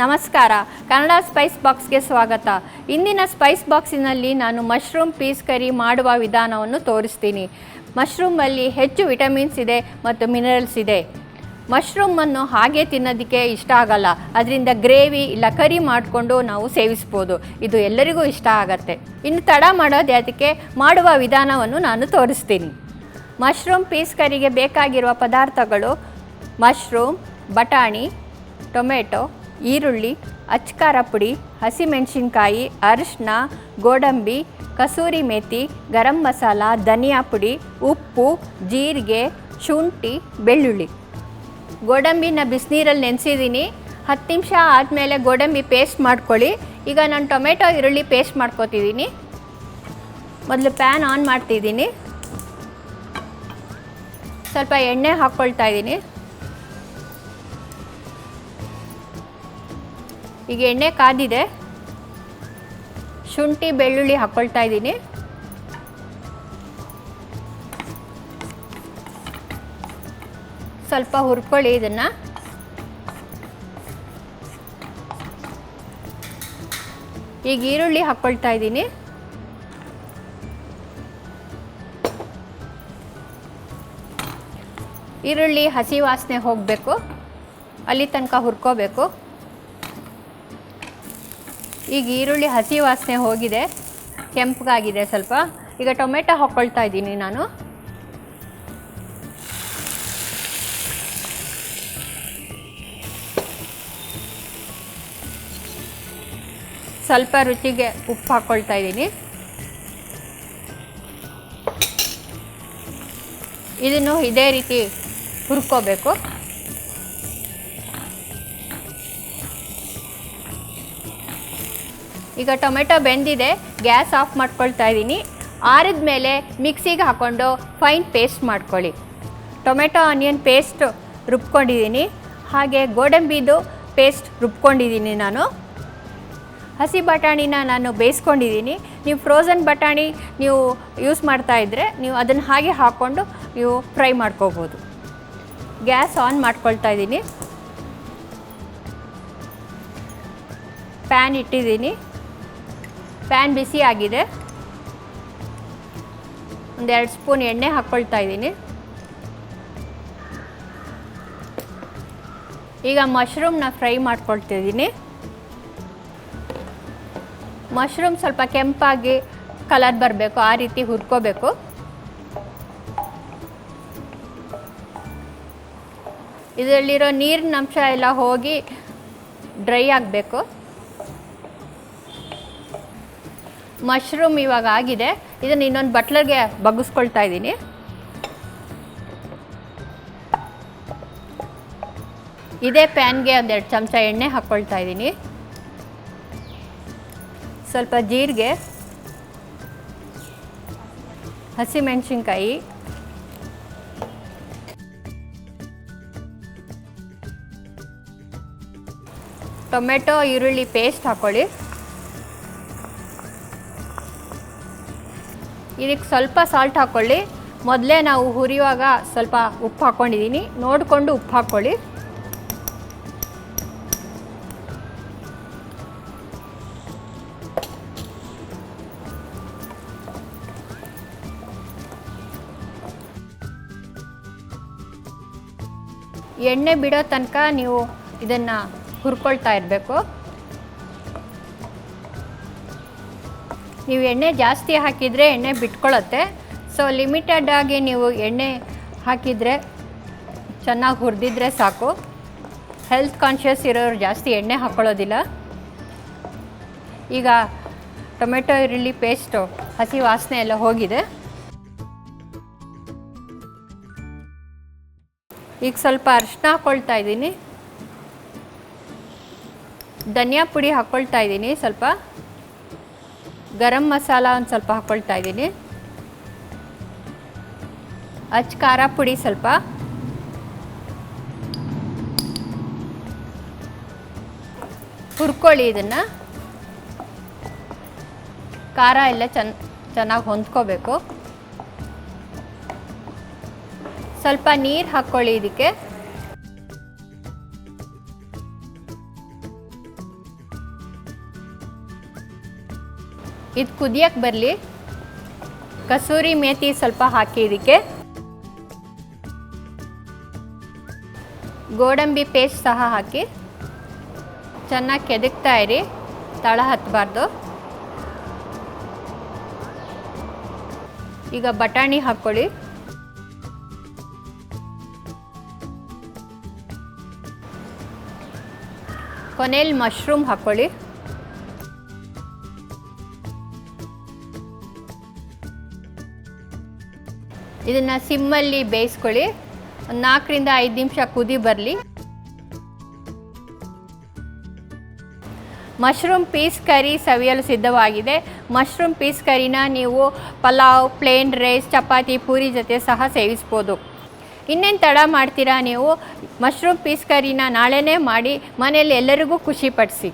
ನಮಸ್ಕಾರ. ಕನ್ನಡ ಸ್ಪೈಸ್ ಬಾಕ್ಸ್ಗೆ ಸ್ವಾಗತ. ಇಂದಿನ ಸ್ಪೈಸ್ ಬಾಕ್ಸಿನಲ್ಲಿ ನಾನು ಮಶ್ರೂಮ್ ಪೀಸ್ ಕರಿ ಮಾಡುವ ವಿಧಾನವನ್ನು ತೋರಿಸ್ತೀನಿ. ಮಶ್ರೂಮಲ್ಲಿ ಹೆಚ್ಚು ವಿಟಮಿನ್ಸ್ ಇದೆ ಮತ್ತು ಮಿನರಲ್ಸ್ ಇದೆ. ಮಶ್ರೂಮನ್ನು ಹಾಗೆ ತಿನ್ನೋದಕ್ಕೆ ಇಷ್ಟ ಆಗಲ್ಲ. ಅದರಿಂದ ಗ್ರೇವಿ ಇಲ್ಲ ಕರಿ ಮಾಡಿಕೊಂಡು ನಾವು ಸೇವಿಸ್ಬೋದು. ಇದು ಎಲ್ಲರಿಗೂ ಇಷ್ಟ ಆಗತ್ತೆ. ಇನ್ನು ತಡ ಮಾಡೋದೇ ಅದಕ್ಕೆ ಮಾಡುವ ವಿಧಾನವನ್ನು ನಾನು ತೋರಿಸ್ತೀನಿ. ಮಶ್ರೂಮ್ ಪೀಸ್ ಕರಿಗೆ ಬೇಕಾಗಿರುವ ಪದಾರ್ಥಗಳು ಮಶ್ರೂಮ್, ಬಟಾಣಿ, ಟೊಮೆಟೊ ಈರುಳ್ಳಿ, ಅಚ್ಕಾರ ಪುಡಿ, ಹಸಿಮೆಣಸಿನ್ಕಾಯಿ ಅರಿಶಿನ ಗೋಡಂಬಿ, ಕಸೂರಿ ಮೇತಿ, ಗರಂ ಮಸಾಲ, ಧನಿಯಾ ಪುಡಿ, ಉಪ್ಪು, ಜೀರಿಗೆ, ಶುಂಠಿ, ಬೆಳ್ಳುಳ್ಳಿ. ಗೋಡಂಬಿನ ಬಿಸಿನೀರಲ್ಲಿ ನೆನೆಸಿದ್ದೀನಿ. ಹತ್ತು ನಿಮಿಷ ಆದಮೇಲೆ ಗೋಡಂಬಿ ಪೇಸ್ಟ್ ಮಾಡ್ಕೊಳ್ಳಿ. ಈಗ ನಾನು ಟೊಮೆಟೊ, ಈರುಳ್ಳಿ ಪೇಸ್ಟ್ ಮಾಡ್ಕೋತಿದ್ದೀನಿ. ಮೊದಲು ಪ್ಯಾನ್ ಆನ್ ಮಾಡ್ತಿದ್ದೀನಿ. ಸ್ವಲ್ಪ ಎಣ್ಣೆ ಹಾಕ್ಕೊಳ್ತಾ ಇದ್ದೀನಿ. ಈಗ ಎಣ್ಣೆ ಕಾದಿದೆ. ಶುಂಠಿ, ಬೆಳ್ಳುಳ್ಳಿ ಹಾಕ್ಕೊಳ್ತಾ ಇದ್ದೀನಿ. ಸ್ವಲ್ಪ ಹುರ್ಕೊಳ್ಳಿ ಇದನ್ನು. ಈಗ ಈರುಳ್ಳಿ ಹಾಕ್ಕೊಳ್ತಾ ಇದ್ದೀನಿ. ಈರುಳ್ಳಿ ಹಸಿ ವಾಸನೆ ಹೋಗಬೇಕು. ಅಲ್ಲಿ ತನಕ ಹುರ್ಕೋಬೇಕು. ಈಗ ಈರುಳ್ಳಿ ಹಸಿ ವಾಸನೆ ಹೋಗಿದೆ. ಕೆಂಪಗಾಗಿದೆ ಸ್ವಲ್ಪ. ಈಗ ಟೊಮೆಟೊ ಹಾಕ್ಕೊಳ್ತಾ ಇದ್ದೀನಿ ನಾನು. ಸ್ವಲ್ಪ ರುಚಿಗೆ ಉಪ್ಪು ಹಾಕ್ಕೊಳ್ತಾ ಇದ್ದೀನಿ. ಇದನ್ನು ಇದೇ ರೀತಿ ಹುರ್ಕೋಬೇಕು. ಈಗ ಟೊಮೆಟೊ ಬೆಂದಿದೆ, ಗ್ಯಾಸ್ ಆಫ್ ಮಾಡ್ಕೊಳ್ತಾ ಇದ್ದೀನಿ ಆರಿದ ಮೇಲೆ ಮಿಕ್ಸಿಗೆ ಹಾಕ್ಕೊಂಡು ಫೈನ್ ಪೇಸ್ಟ್ ಮಾಡ್ಕೊಳ್ಳಿ. ಟೊಮೆಟೊ, ಆನಿಯನ್ ಪೇಸ್ಟ್ ರುಬ್ಕೊಂಡಿದ್ದೀನಿ ಹಾಗೆ ಗೋಡಂಬಿದು ಪೇಸ್ಟ್ ರುಬ್ಕೊಂಡಿದ್ದೀನಿ ನಾನು. ಹಸಿ ಬಟಾಣಿನ ನಾನು ಬೇಯಿಸ್ಕೊಂಡಿದ್ದೀನಿ ನೀವು ಫ್ರೋಝನ್ ಬಟಾಣಿ ನೀವು ಯೂಸ್ ಮಾಡ್ತಾ ಇದ್ದರೆ ನೀವು ಅದನ್ನು ಹಾಗೆ ಹಾಕ್ಕೊಂಡು ನೀವು ಫ್ರೈ ಮಾಡ್ಕೋಬೋದು. ಗ್ಯಾಸ್ ಆನ್ ಮಾಡ್ಕೊಳ್ತಾ ಇದ್ದೀನಿ ಪ್ಯಾನ್ ಇಟ್ಟಿದ್ದೀನಿ ಪ್ಯಾನ್ ಬಿಸಿ ಆಗಿದೆ. ಒಂದೆರಡು ಸ್ಪೂನ್ ಎಣ್ಣೆ ಹಾಕ್ಕೊಳ್ತಾ ಇದ್ದೀನಿ. ಈಗ ಮಶ್ರೂಮ್ನ ಫ್ರೈ ಮಾಡ್ಕೊಳ್ತಿದ್ದೀನಿ ಮಶ್ರೂಮ್ ಸ್ವಲ್ಪ ಕೆಂಪಾಗಿ ಕಲರ್ ಬರಬೇಕು, ಆ ರೀತಿ ಹುರ್ಕೋಬೇಕು. ಇದರಲ್ಲಿರೋ ನೀರಿನ ಅಂಶ ಎಲ್ಲ ಹೋಗಿ ಡ್ರೈ ಆಗಬೇಕು. ಮಶ್ರೂಮ್ ಇವಾಗ ಆಗಿದೆ. ಇದನ್ನು ಇನ್ನೊಂದು ಬಟ್ಲರ್ಗೆ ಬಗ್ಗಿಸ್ಕೊಳ್ತಾ ಇದ್ದೀನಿ. ಇದೇ ಪ್ಯಾನ್ಗೆ ಒಂದೆರಡು ಚಮಚ ಎಣ್ಣೆ ಹಾಕ್ಕೊಳ್ತಾ ಇದ್ದೀನಿ. ಸ್ವಲ್ಪ ಜೀರಿಗೆ, ಹಸಿಮೆಣಸಿನ್ಕಾಯಿ. ಟೊಮೆಟೊ, ಈರುಳ್ಳಿ ಪೇಸ್ಟ್ ಹಾಕ್ಕೊಳ್ಳಿ ಇದಕ್ಕೆ ಸ್ವಲ್ಪ ಸಾಲ್ಟ್ ಹಾಕ್ಕೊಳ್ಳಿ ಮೊದಲೇ ನಾವು ಹುರಿಯುವಾಗ ಸ್ವಲ್ಪ ಉಪ್ಪು ಹಾಕ್ಕೊಂಡಿದ್ದೀನಿ ನೋಡಿಕೊಂಡು ಉಪ್ಪು ಹಾಕ್ಕೊಳ್ಳಿ ಎಣ್ಣೆ ಬಿಡೋ ತನಕ ನೀವು ಇದನ್ನು ಹುರ್ಕೊಳ್ತಾ ಇರಬೇಕು. ನೀವು ಎಣ್ಣೆ ಜಾಸ್ತಿ ಹಾಕಿದರೆ ಎಣ್ಣೆ ಬಿಟ್ಕೊಳ್ಳುತ್ತೆ ಸೊ ಲಿಮಿಟೆಡ್ ಆಗಿ ನೀವು ಎಣ್ಣೆ ಹಾಕಿದರೆ ಚೆನ್ನಾಗಿ ಹುರಿದಿದ್ರೆ ಸಾಕು. ಹೆಲ್ತ್ ಕಾನ್ಷಿಯಸ್ ಇರೋರು ಜಾಸ್ತಿ ಎಣ್ಣೆ ಹಾಕ್ಕೊಳ್ಳೋದಿಲ್ಲ ಈಗ ಟೊಮೆಟೊ, ಈರುಳ್ಳಿ ಪೇಸ್ಟು ಹಸಿ ವಾಸನೆ ಎಲ್ಲ ಹೋಗಿದೆ. ಈಗ ಸ್ವಲ್ಪ ಅರಿಶಿನ ಹಾಕ್ಕೊಳ್ತಾ ಇದ್ದೀನಿ. ಧನಿಯಾ ಪುಡಿ ಹಾಕ್ಕೊಳ್ತಾ ಇದ್ದೀನಿ ಸ್ವಲ್ಪ. ಗರಂ ಮಸಾಲ ಒಂದು ಸ್ವಲ್ಪ ಹಾಕ್ಕೊಳ್ತಾ ಇದ್ದೀನಿ. ಅಚ್ ಖಾರ ಪುಡಿ ಸ್ವಲ್ಪ. ಹುರ್ಕೊಳ್ಳಿ ಇದನ್ನು. ಖಾರ ಎಲ್ಲ ಚೆನ್ನ ಚೆನ್ನಾಗಿ ಹೊಂದ್ಕೋಬೇಕು. ಸ್ವಲ್ಪ ನೀರು ಹಾಕ್ಕೊಳ್ಳಿ ಇದಕ್ಕೆ. ಇದು ಕುದಿಯಕ್ಕೆ ಬರಲಿ. ಕಸೂರಿ ಮೇಥಿ ಸ್ವಲ್ಪ ಹಾಕಿ ಇದಕ್ಕೆ. ಗೋಡಂಬಿ ಪೇಸ್ಟ್ ಸಹ ಹಾಕಿ. ಚೆನ್ನಾಗಿ ಕೆದಕ್ತಾ ಇರಿ. ತಳ ಹತ್ತಬಾರ್ದು ಈಗ ಬಟಾಣಿ ಹಾಕ್ಕೊಳ್ಳಿ ಕೊನೆಯಲ್ಲಿ ಮಶ್ರೂಮ್ ಹಾಕ್ಕೊಳ್ಳಿ ಇದನ್ನು ಸಿಮ್ಮಲ್ಲಿ ಬೇಯಿಸ್ಕೊಳ್ಳಿ. ಒಂದು ನಾಲ್ಕರಿಂದ ಐದು ನಿಮಿಷ ಕುದಿ ಬರಲಿ. ಮಶ್ರೂಮ್ ಪೀಸ್ ಕರಿ ಸವಿಯಲು ಸಿದ್ಧವಾಗಿದೆ. ಮಶ್ರೂಮ್ ಪೀಸ್ ಕರಿನ ನೀವು ಪಲಾವ್ ಪ್ಲೇನ್ ರೈಸ್ ಚಪಾತಿ, ಪೂರಿ ಜೊತೆ ಸಹ ಸೇವಿಸ್ಬೋದು. ಇನ್ನೇನು ತಡ ಮಾಡ್ತೀರಾ ನೀವು? ಮಶ್ರೂಮ್ ಪೀಸ್ ಕರಿನ ನಾಳೆನೇ ಮಾಡಿ ಮನೆಯಲ್ಲಿ ಎಲ್ಲರಿಗೂ ಖುಷಿಪಡಿಸಿ